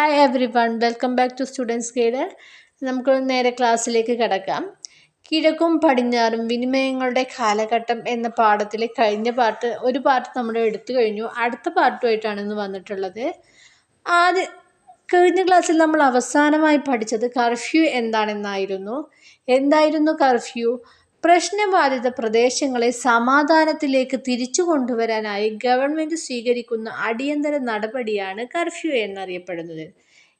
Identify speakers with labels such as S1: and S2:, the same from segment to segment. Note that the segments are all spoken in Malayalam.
S1: Hi everyone welcome back to students guide നമുക്ക് നേരെ ക്ലാസ്സിലേക്ക് കിടക്കാം. കിഴക്കും പടിഞ്ഞാറും വിനിമയങ്ങളുടെ കാലഘട്ടം എന്ന പാഠത്തിലെ കഴിഞ്ഞ പാട്ട് ഒരു പാട്ട് നമ്മൾ എടുത്തു കഴിഞ്ഞു. അടുത്ത പാട്ടുമായിട്ടാണ് ഇന്ന് വന്നിട്ടുള്ളത്. ആദ്യ കഴിഞ്ഞ ക്ലാസ്സിൽ നമ്മൾ അവസാനമായി പഠിച്ചത് കർഫ്യൂ എന്താണെന്നായിരുന്നു. എന്തായിരുന്നു കർഫ്യൂ? പ്രശ്നബാധിത പ്രദേശങ്ങളെ സമാധാനത്തിലേക്ക് തിരിച്ചു കൊണ്ടുവരാനായി ഗവൺമെന്റ് സ്വീകരിക്കുന്ന അടിയന്തര നടപടിയാണ് കർഫ്യൂ എന്നറിയപ്പെടുന്നത്.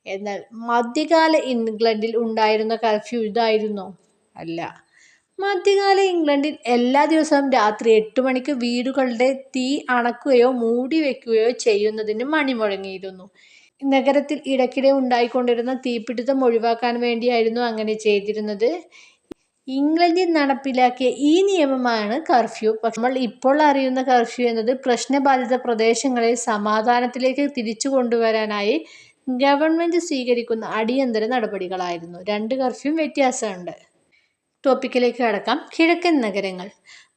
S1: എന്നാൽ മധ്യകാല ഇംഗ്ലണ്ടിൽ ഉണ്ടായിരുന്ന കർഫ്യൂ ഇതായിരുന്നോ? അല്ല. മധ്യകാല ഇംഗ്ലണ്ടിൽ എല്ലാ ദിവസവും രാത്രി എട്ട് മണിക്ക് വീടുകളുടെ തീ അണക്കുകയോ മൂടി വെക്കുകയോ ചെയ്യുന്നതിന് മണി മുഴങ്ങിയിരുന്നു നഗരത്തിൽ ഇടയ്ക്കിടെ ഉണ്ടായിക്കൊണ്ടിരുന്ന തീപിടുത്തം ഒഴിവാക്കാൻ വേണ്ടിയായിരുന്നു അങ്ങനെ ചെയ്തിരുന്നത്. ഇംഗ്ലണ്ടിൽ നടപ്പിലാക്കിയ ഈ നിയമമാണ് കർഫ്യൂ. നമ്മൾ ഇപ്പോൾ അറിയുന്ന കർഫ്യൂ എന്നത് പ്രശ്നബാധിത പ്രദേശങ്ങളെ സമാധാനത്തിലേക്ക് തിരിച്ചു കൊണ്ടുവരാനായി ഗവൺമെന്റ് സ്വീകരിക്കുന്ന അടിയന്തര നടപടികളായിരുന്നു. രണ്ട് കർഫ്യൂ വ്യത്യാസമുണ്ട്. ടോപ്പിക്കിലേക്ക് കടക്കാം. കിഴക്കൻ നഗരങ്ങൾ.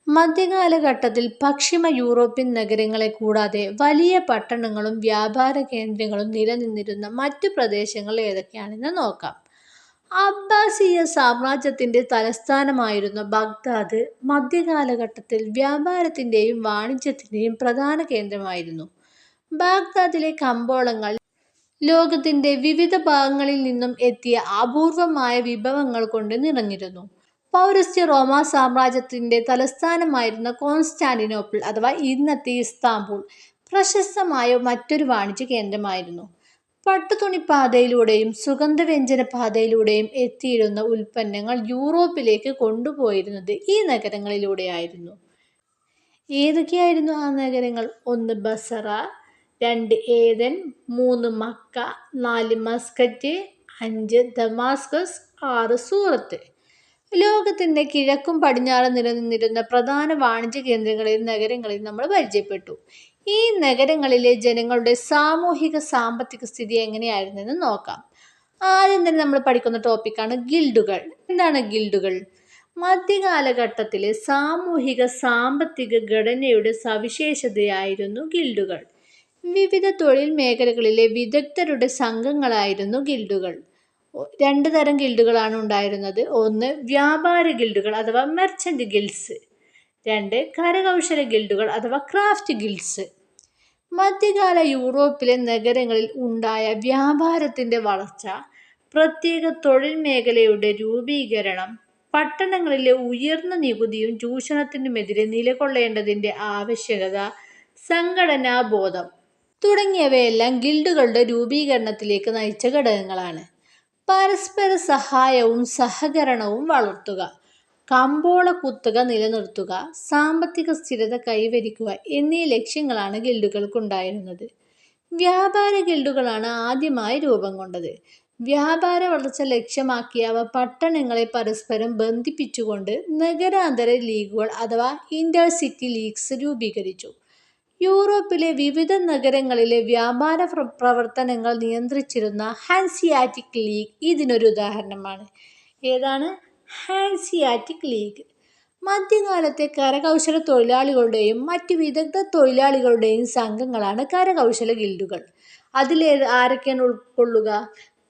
S1: മധ്യകാലഘട്ടത്തിൽ പശ്ചിമ യൂറോപ്യൻ നഗരങ്ങളെ കൂടാതെ വലിയ പട്ടണങ്ങളും വ്യാപാര കേന്ദ്രങ്ങളും നിലനിന്നിരുന്ന മറ്റു പ്രദേശങ്ങൾ ഏതൊക്കെയാണെന്ന് നോക്കാം. അബ്ബാസിയ സാമ്രാജ്യത്തിന്റെ തലസ്ഥാനമായിരുന്ന ബഗ്ദാദ് മധ്യകാലഘട്ടത്തിൽ വ്യാപാരത്തിന്റെയും വാണിജ്യത്തിന്റെയും പ്രധാന കേന്ദ്രമായിരുന്നു. ബാഗ്ദാദിലെ കമ്പോളങ്ങൾ ലോകത്തിന്റെ വിവിധ ഭാഗങ്ങളിൽ നിന്നും എത്തിയ അപൂർവമായ വിഭവങ്ങൾ കൊണ്ട് നിറഞ്ഞിരുന്നു. പൗരസ്ത്യ റോമ സാമ്രാജ്യത്തിന്റെ തലസ്ഥാനമായിരുന്ന കോൺസ്റ്റാന്റിനോപ്പിൾ അഥവാ ഇന്നത്തെ ഇസ്താംബുൾ പ്രശസ്തമായ മറ്റൊരു വാണിജ്യ കേന്ദ്രമായിരുന്നു. പട്ടുതുണി പാതയിലൂടെയും സുഗന്ധവ്യഞ്ജന പാതയിലൂടെയും എത്തിയിരുന്ന ഉൽപ്പന്നങ്ങൾ യൂറോപ്പിലേക്ക് കൊണ്ടുപോയിരുന്നത് ഈ നഗരങ്ങളിലൂടെയായിരുന്നു. ഏതൊക്കെയായിരുന്നു ആ നഗരങ്ങൾ? ഒന്ന് ബസറ രണ്ട് ഏതൻ മൂന്ന് മക്ക നാല് മസ്കറ്റ് അഞ്ച് ദമാസ്കസ് ആറ് സൂറത്ത്. ലോകത്തിന്റെ കിഴക്കും പടിഞ്ഞാറും നിലനിന്നിരുന്ന പ്രധാന വാണിജ്യ കേന്ദ്രങ്ങളിൽ നഗരങ്ങളിൽ നമ്മൾ പരിചയപ്പെട്ടു. ഈ നഗരങ്ങളിലെ ജനങ്ങളുടെ സാമൂഹിക സാമ്പത്തിക സ്ഥിതി എങ്ങനെയായിരുന്നെന്ന് നോക്കാം. ആദ്യം തന്നെ നമ്മൾ പഠിക്കുന്ന ടോപ്പിക്കാണ് ഗിൽഡുകൾ. എന്താണ് ഗിൽഡുകൾ? മധ്യകാലഘട്ടത്തിലെ സാമൂഹിക സാമ്പത്തിക ഘടനയുടെ സവിശേഷതയായിരുന്നു ഗിൽഡുകൾ. വിവിധ തൊഴിൽ മേഖലകളിലെ വിദഗ്ധരുടെ സംഘങ്ങളായിരുന്നു ഗിൽഡുകൾ. രണ്ട് തരം ഗിൽഡുകളാണ് ഉണ്ടായിരുന്നത്. ഒന്ന് വ്യാപാര ഗിൽഡുകൾ അഥവാ മെർച്ചന്റ് ഗിൽഡ്സ് രണ്ട് കരകൗശല ഗിൽഡുകൾ അഥവാ ക്രാഫ്റ്റ് ഗിൽഡ്സ്. മധ്യകാല യൂറോപ്പിലെ നഗരങ്ങളിൽ ഉണ്ടായ വ്യാപാരത്തിന്റെ വളർച്ച പ്രത്യേക തൊഴിൽ മേഖലയുടെ രൂപീകരണം പട്ടണങ്ങളിലെ ഉയർന്ന നികുതിയും ചൂഷണത്തിനുമെതിരെ നിലകൊള്ളേണ്ടതിന്റെ ആവശ്യകത സംഘടനാബോധം തുടങ്ങിയവയെല്ലാം ഗിൽഡുകളുടെ രൂപീകരണത്തിലേക്ക് നയിച്ച ഘടകങ്ങളാണ്. പരസ്പര സഹായവും സഹകരണവും വളർത്തുക. കമ്പോള കുത്തക നിലനിർത്തുക സാമ്പത്തിക സ്ഥിരത കൈവരിക്കുക എന്നീ ലക്ഷ്യങ്ങളാണ് ഗിൽഡുകൾക്കുണ്ടായിരുന്നത്. വ്യാപാര ഗിൽഡുകളാണ് ആദ്യമായി രൂപം കൊണ്ടത്. വ്യാപാര വളർച്ച ലക്ഷ്യമാക്കി അവ പട്ടണങ്ങളെ പരസ്പരം ബന്ധിപ്പിച്ചുകൊണ്ട് നഗരാന്തര ലീഗുകൾ അഥവാ ഇന്റർസിറ്റി ലീഗ്സ് രൂപീകരിച്ചു. യൂറോപ്പിലെ വിവിധ നഗരങ്ങളിലെ വ്യാപാര പ്രവർത്തനങ്ങൾ നിയന്ത്രിച്ചിരുന്ന ഹാൻസിയാറ്റിക് ലീഗ് ഇതിനൊരു ഉദാഹരണമാണ്. ഏതാണ്? ഹാൻസിയാറ്റിക് ലീഗ് മധ്യകാലത്തെ കരകൗശല തൊഴിലാളികളുടെയും മറ്റ് വിദഗ്ധ തൊഴിലാളികളുടെയും സംഘങ്ങളാണ് കരകൗശല ഗിൽഡുകൾ. അതിലേത് ആരൊക്കെയാണ് ഉൾക്കൊള്ളുക?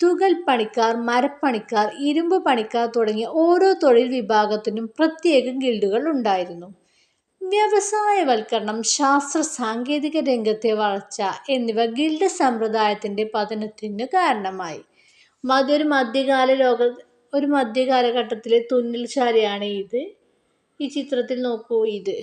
S1: തുകൽ പണിക്കാർ മരപ്പണിക്കാർ ഇരുമ്പ് പണിക്കാർ തുടങ്ങിയ ഓരോ തൊഴിൽ വിഭാഗത്തിനും പ്രത്യേകം ഗിൽഡുകൾ ഉണ്ടായിരുന്നു. വ്യവസായവൽക്കരണം ശാസ്ത്ര സാങ്കേതിക രംഗത്തെ വളർച്ച എന്നിവ ഗിൽഡ് സമ്പ്രദായത്തിന്റെ പതനത്തിന് കാരണമായി. അതൊരു മധ്യകാല ലോക ഒരു മധ്യകാലഘട്ടത്തിലെ തുന്നൽ ശാലയാണ് ഇത്. ഈ ചിത്രത്തിൽ നോക്കൂ ഇത്.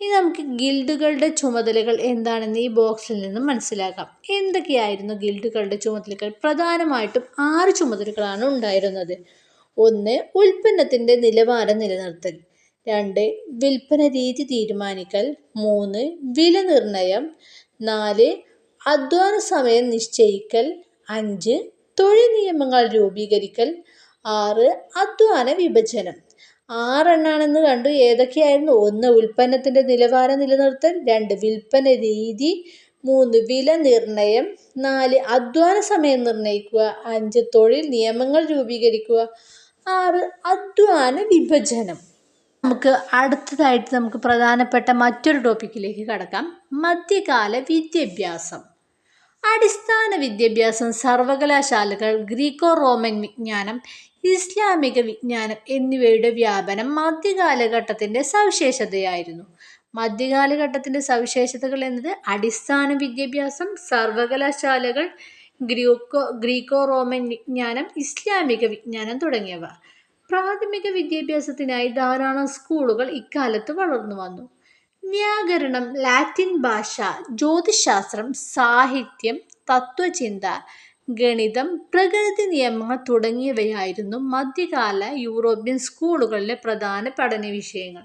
S1: ഇനി നമുക്ക് ഗിൽഡുകളുടെ ചുമതലകൾ എന്താണെന്ന് ഈ ബോക്സിൽ നിന്നും മനസ്സിലാക്കാം. എന്തൊക്കെയായിരുന്നു ഗിൽഡുകളുടെ ചുമതലകൾ? പ്രധാനമായിട്ടും ആറ് ചുമതലകളാണ് ഉണ്ടായിരുന്നത്. ഒന്ന് ഉൽപ്പന്നത്തിന്റെ നിലവാരം നിലനിർത്തൽ. രണ്ട് വിൽപ്പന രീതി തീരുമാനിക്കൽ. മൂന്ന് വില നിർണയം നാല് അധ്വാന സമയം നിശ്ചയിക്കൽ. അഞ്ച് തൊഴിൽ നിയമങ്ങൾ രൂപീകരിക്കൽ. ആറ് അധ്വാന വിഭജനം. ആറെണ്ണാണെന്ന് കണ്ടു. ഏതൊക്കെയായിരുന്നു? ഒന്ന് ഉൽപ്പന്നത്തിന്റെ നിലവാരം നിലനിർത്തൽ. രണ്ട് വിൽപ്പന രീതി. മൂന്ന് വില നിർണയം നാല് അധ്വാന സമയം നിർണയിക്കുക. അഞ്ച് തൊഴിൽ നിയമങ്ങൾ രൂപീകരിക്കുക. ആറ് അധ്വാന വിഭജനം. നമുക്ക് അടുത്തതായിട്ട് നമുക്ക് പ്രധാനപ്പെട്ട മറ്റൊരു ടോപ്പിക്കിലേക്ക് കടക്കാം. മധ്യകാല വിദ്യാഭ്യാസം. അടിസ്ഥാന വിദ്യാഭ്യാസം സർവകലാശാലകൾ ഗ്രീക്കോ റോമൻ വിജ്ഞാനം ഇസ്ലാമിക വിജ്ഞാനം എന്നിവയുടെ വ്യാപനം മധ്യകാലഘട്ടത്തിന്റെ സവിശേഷതയായിരുന്നു. മധ്യകാലഘട്ടത്തിന്റെ സവിശേഷതകൾ എന്നത് അടിസ്ഥാന വിദ്യാഭ്യാസം സർവകലാശാലകൾ ഗ്രീക്കോ ഗ്രീക്കോ റോമൻ വിജ്ഞാനം ഇസ്ലാമിക വിജ്ഞാനം തുടങ്ങിയവ. പ്രാഥമിക വിദ്യാഭ്യാസത്തിനായി ധാരാളം സ്കൂളുകൾ ഇക്കാലത്ത് വളർന്നു വന്നു. വ്യാകരണം ലാറ്റിൻ ഭാഷ ജ്യോതിശാസ്ത്രം സാഹിത്യം തത്വചിന്ത ഗണിതം പ്രകൃതി നിയമങ്ങൾ തുടങ്ങിയവയായിരുന്നു മധ്യകാല യൂറോപ്യൻ സ്കൂളുകളിലെ പ്രധാന പഠന വിഷയങ്ങൾ.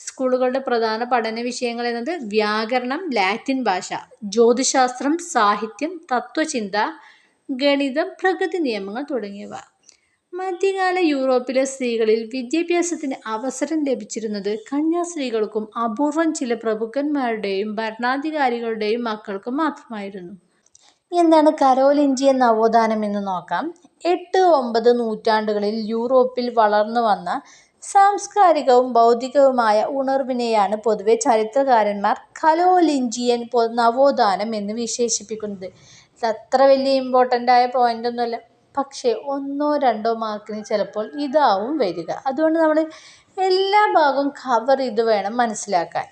S1: സ്കൂളുകളുടെ പ്രധാന പഠന വിഷയങ്ങൾ എന്നത് വ്യാകരണം ലാറ്റിൻ ഭാഷ ജ്യോതിശാസ്ത്രം സാഹിത്യം തത്വചിന്ത ഗണിതം പ്രകൃതി നിയമങ്ങൾ തുടങ്ങിയവ. മധ്യകാല യൂറോപ്പിലെ സ്ത്രീകളിൽ വിദ്യാഭ്യാസത്തിന് അവസരം ലഭിച്ചിരുന്നത് കന്യാസ്ത്രീകൾക്കും അപൂർവം ചില പ്രഭുക്കന്മാരുടെയും ഭരണാധികാരികളുടെയും മക്കൾക്കും മാത്രമായിരുന്നു. എന്താണ് കരോലിഞ്ചിയൻ നവോത്ഥാനം എന്ന് നോക്കാം. എട്ട് ഒമ്പത് നൂറ്റാണ്ടുകളിൽ യൂറോപ്പിൽ വളർന്നു വന്ന സാംസ്കാരികവും ബൗദ്ധികവുമായ ഉണർവിനെയാണ് പൊതുവെ ചരിത്രകാരന്മാർ കലോലിഞ്ചിയൻ നവോത്ഥാനം എന്ന് വിശേഷിപ്പിക്കുന്നത്. അത്ര വലിയ ഇമ്പോർട്ടന്റ് ആയ പോയിന്റ് ഒന്നുമല്ല. പക്ഷേ ഒന്നോ രണ്ടോ മാർക്കിന് ചിലപ്പോൾ ഇതാവും വരിക. അതുകൊണ്ട് നമ്മൾ എല്ലാ ഭാഗവും കവർ ചെയ്ത് വേണം മനസ്സിലാക്കാൻ.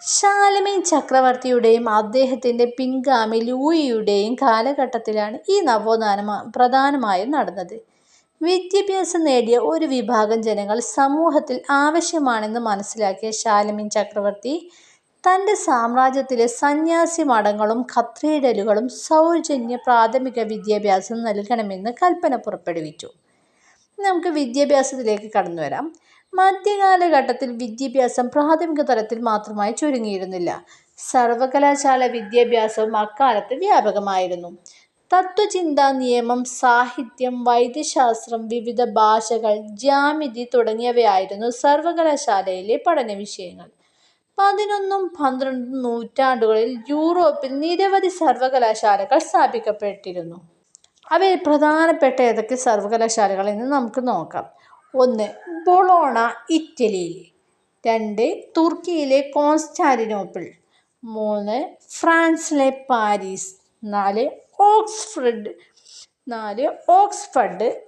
S1: ശാലമീൻ ചക്രവർത്തിയുടെയും അദ്ദേഹത്തിന്റെ പിൻഗാമി ലൂയിയുടെയും കാലഘട്ടത്തിലാണ് ഈ നവോത്ഥാന പ്രധാനമായും നടന്നത്. വിദ്യാഭ്യാസം നേടിയ ഒരു വിഭാഗം ജനങ്ങൾ സമൂഹത്തിൽ ആവശ്യമാണെന്ന് മനസ്സിലാക്കിയ ശാലമീൻ ചക്രവർത്തി തന്റെ സാമ്രാജ്യത്തിലെ സന്യാസി മഠങ്ങളും കത്തീഡ്രലുകളും സൗജന്യ പ്രാഥമിക വിദ്യാഭ്യാസം നൽകണമെന്ന് കൽപ്പന പുറപ്പെടുവിച്ചു. നമുക്ക് വിദ്യാഭ്യാസത്തിലേക്ക് കടന്നു വരാം. മധ്യകാലഘട്ടത്തിൽ വിദ്യാഭ്യാസം പ്രാഥമിക തലത്തിൽ മാത്രമായി ചുരുങ്ങിയിരുന്നില്ല. സർവകലാശാല വിദ്യാഭ്യാസവും അക്കാലത്ത് വ്യാപകമായിരുന്നു. തത്വചിന്താ നിയമം സാഹിത്യം വൈദ്യശാസ്ത്രം വിവിധ ഭാഷകൾ ജ്യാമിതി തുടങ്ങിയവയായിരുന്നു സർവകലാശാലയിലെ പഠന വിഷയങ്ങൾ പതിനൊന്നും പന്ത്രണ്ടും നൂറ്റാണ്ടുകളിൽ യൂറോപ്പിൽ നിരവധി സർവകലാശാലകൾ സ്ഥാപിക്കപ്പെട്ടിരുന്നു. അവയിൽ പ്രധാനപ്പെട്ട ഏതൊക്കെ സർവകലാശാലകൾ എന്ന് നമുക്ക് നോക്കാം. ഒന്ന് ബൊളോണ ഇറ്റലിയിൽ രണ്ട് തുർക്കിയിലെ കോൺസ്റ്റാന്റിനോപ്പിൾ. മൂന്ന് ഫ്രാൻസിലെ പാരീസ്. നാല് ഓക്സ്ഫർഡ്. നാല് ഓക്സ്ഫർഡ്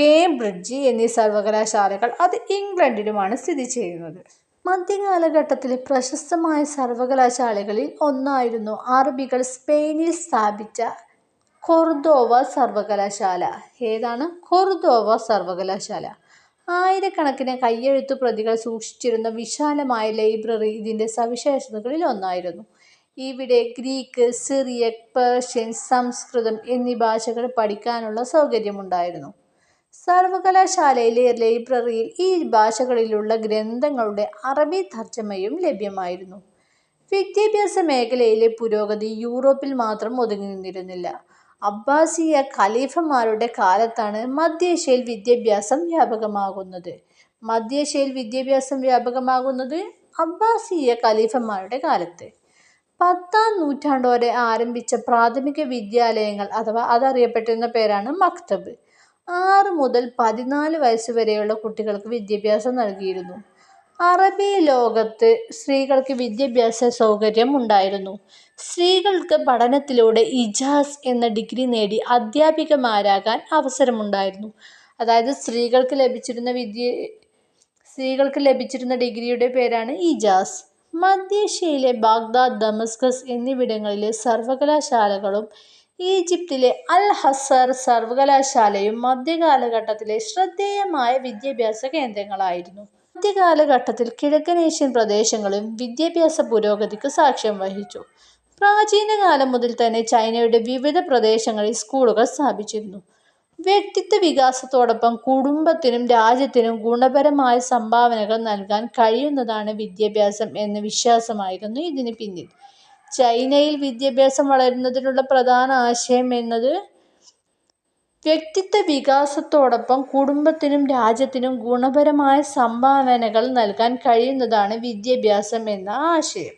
S1: കേംബ്രിഡ്ജ് എന്നീ സർവകലാശാലകൾ അത് ഇംഗ്ലണ്ടിലുമാണ് സ്ഥിതി ചെയ്യുന്നത്. മധ്യകാലഘട്ടത്തിലെ പ്രശസ്തമായ സർവകലാശാലകളിൽ ഒന്നായിരുന്നു അറബികൾ സ്പെയിനിൽ സ്ഥാപിച്ച കൊർദോവ സർവകലാശാല. ഏതാണ്? കൊർദോവ സർവകലാശാല. ആയിരക്കണക്കിന് കയ്യെഴുത്തു പ്രതികൾ സൂക്ഷിച്ചിരുന്ന വിശാലമായ ലൈബ്രറി ഇതിന്റെ സവിശേഷതകളിൽ ഒന്നായിരുന്നു. ഇവിടെ ഗ്രീക്ക് സിറിയക് പേർഷ്യൻ സംസ്കൃതം എന്നീ ഭാഷകൾ പഠിക്കാനുള്ള സൗകര്യമുണ്ടായിരുന്നു. സർവകലാശാലയിലെ ലൈബ്രറിയിൽ ഈ ഭാഷകളിലുള്ള ഗ്രന്ഥങ്ങളുടെ അറബി തർജമയും ലഭ്യമായിരുന്നു. വിദ്യാഭ്യാസ മേഖലയിലെ പുരോഗതി യൂറോപ്പിൽ മാത്രം ഒതുങ്ങി നിന്നിരുന്നില്ല. അബ്ബാസിയ ഖലീഫമാരുടെ കാലത്താണ് മധ്യേഷ്യയിൽ വിദ്യാഭ്യാസം വ്യാപകമാകുന്നത്. മധ്യേഷ്യയിൽ വിദ്യാഭ്യാസം വ്യാപകമാകുന്നത് അബ്ബാസിയ ഖലീഫന്മാരുടെ കാലത്ത്. പത്താം നൂറ്റാണ്ടോടെ ആരംഭിച്ച പ്രാഥമിക വിദ്യാലയങ്ങൾ അഥവാ അതറിയപ്പെട്ടിരുന്ന പേരാണ് മക്തബ്. ആറ് മുതൽ പതിനാല് വയസ്സ് വരെയുള്ള കുട്ടികൾക്ക് വിദ്യാഭ്യാസം നൽകിയിരുന്നു. അറബി ലോകത്ത് സ്ത്രീകൾക്ക് വിദ്യാഭ്യാസ സൗകര്യം ഉണ്ടായിരുന്നു. സ്ത്രീകൾക്ക് പഠനത്തിലൂടെ ഇജാസ് എന്ന ഡിഗ്രി നേടി അധ്യാപികമാരാകാൻ അവസരമുണ്ടായിരുന്നു. അതായത് സ്ത്രീകൾക്ക് ലഭിച്ചിരുന്ന വിദ്യ സ്ത്രീകൾക്ക് ലഭിച്ചിരുന്ന ഡിഗ്രിയുടെ പേരാണ് ഇജാസ്. മധ്യേഷ്യയിലെ ബാഗ്ദാദ് ദമസ്കസ് എന്നിവിടങ്ങളിലെ സർവകലാശാലകളും ഈജിപ്തിലെ അൽ ഹസർ സർവകലാശാലയും മധ്യകാലഘട്ടത്തിലെ ശ്രദ്ധേയമായ വിദ്യാഭ്യാസ കേന്ദ്രങ്ങളായിരുന്നു. മധ്യകാലഘട്ടത്തിൽ കിഴക്കൻ ഏഷ്യൻ പ്രദേശങ്ങളും വിദ്യാഭ്യാസ പുരോഗതിക്ക് സാക്ഷ്യം വഹിച്ചു. പ്രാചീനകാലം മുതൽ തന്നെ ചൈനയുടെ വിവിധ പ്രദേശങ്ങളിൽ സ്കൂളുകൾ സ്ഥാപിച്ചിരുന്നു. വ്യക്തിത്വ വികാസത്തോടൊപ്പം കുടുംബത്തിനും രാജ്യത്തിനും ഗുണപരമായ സംഭാവനകൾ നൽകാൻ കഴിയുന്നതാണ് വിദ്യാഭ്യാസം എന്ന വിശ്വാസമായിരുന്നു ഇതിന് പിന്നിൽ. ചൈനയിൽ വിദ്യാഭ്യാസം വളരുന്നതിനുള്ള പ്രധാന ആശയം എന്നത് വ്യക്തിത്വ വികാസത്തോടൊപ്പം കുടുംബത്തിനും രാജ്യത്തിനും ഗുണപരമായ സംഭാവനകൾ നൽകാൻ കഴിയുന്നതാണ് വിദ്യാഭ്യാസം എന്ന ആശയം.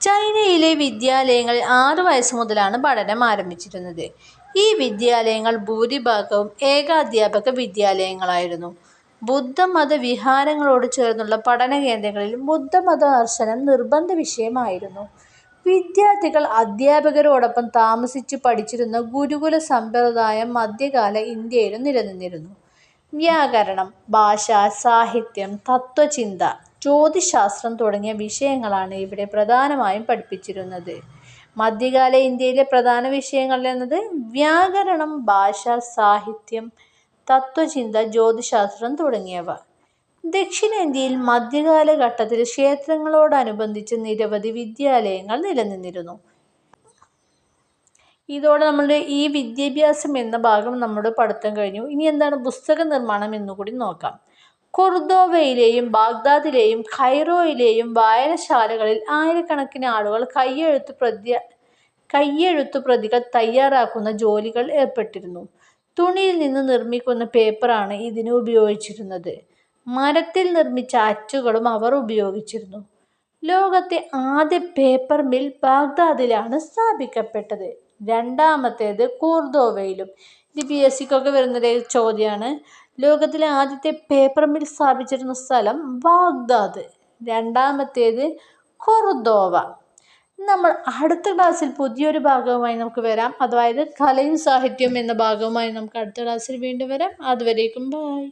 S1: ചൈനയിലെ വിദ്യാലയങ്ങൾ ആറ് വയസ്സ് മുതലാണ് പഠനം ആരംഭിച്ചിരുന്നത്. ഈ വിദ്യാലയങ്ങൾ ഭൂരിഭാഗവും ഏകാധ്യാപക വിദ്യാലയങ്ങളായിരുന്നു. ബുദ്ധമത വിഹാരങ്ങളോട് ചേർന്നുള്ള പഠന കേന്ദ്രങ്ങളിൽ ബുദ്ധമത ദർശനം നിർബന്ധ വിഷയമായിരുന്നു. വിദ്യാർത്ഥികൾ അധ്യാപകരോടൊപ്പം താമസിച്ച് പഠിച്ചിരുന്ന ഗുരുകുല സമ്പ്രദായം മധ്യകാല ഇന്ത്യയിലും നിലനിന്നിരുന്നു. വ്യാകരണം, ഭാഷ, സാഹിത്യം, തത്വചിന്ത ജ്യോതിശാസ്ത്രം തുടങ്ങിയ വിഷയങ്ങളാണ് ഇവിടെ പ്രധാനമായും പഠിപ്പിച്ചിരുന്നത്. മധ്യകാല ഇന്ത്യയിലെ പ്രധാന വിഷയങ്ങൾ എന്നത് വ്യാകരണം, ഭാഷ, സാഹിത്യം, തത്വചിന്ത ജ്യോതിശാസ്ത്രം തുടങ്ങിയവ. ദക്ഷിണേന്ത്യയിൽ മധ്യകാലഘട്ടത്തിൽ ക്ഷേത്രങ്ങളോടനുബന്ധിച്ച് നിരവധി വിദ്യാലയങ്ങൾ നിലനിന്നിരുന്നു. ഇതോടെ നമ്മളുടെ ഈ വിദ്യാഭ്യാസം എന്ന ഭാഗം നമ്മുടെ പഠിത്തം കഴിഞ്ഞു. ഇനി എന്താണ് പുസ്തക നിർമ്മാണം എന്നുകൂടി നോക്കാം. കൊർദോവയിലെയും ബാഗ്ദാദിലെയും ഖൈറോയിലെയും വായനശാലകളിൽ ആയിരക്കണക്കിന് ആളുകൾ കയ്യെഴുത്ത് പ്രതി കയ്യെഴുത്തു പ്രതികൾ തയ്യാറാക്കുന്ന ജോലികൾ ഏർപ്പെട്ടിരുന്നു. തുണിയിൽ നിന്ന് നിർമ്മിക്കുന്ന പേപ്പറാണ് ഇതിന് ഉപയോഗിച്ചിരുന്നത്. മരത്തിൽ നിർമ്മിച്ച അച്ചുകളും അവർ ഉപയോഗിച്ചിരുന്നു. ലോകത്തെ ആദ്യ പേപ്പർ മിൽ ബാഗ്ദാദിലാണ് സ്ഥാപിക്കപ്പെട്ടത്. രണ്ടാമത്തേത് കൂർദോവയിലും ഇത് പി എസ് സിക്കൊക്കെ വരുന്നൊരു ചോദ്യമാണ്. ലോകത്തിലെ ആദ്യത്തെ പേപ്പർ മിൽ സ്ഥാപിച്ചിരുന്ന സ്ഥലം ബാഗ്ദാദ്. രണ്ടാമത്തേത് കൊർദോവ. നമ്മൾ അടുത്ത ക്ലാസ്സിൽ പുതിയൊരു ഭാഗവുമായി നമുക്ക് വരാം. അതായത് കലയും സാഹിത്യവും എന്ന ഭാഗവുമായി നമുക്ക് അടുത്ത ക്ലാസ്സിൽ വീണ്ടും വരാം. അതുവരേക്കും ബൈ.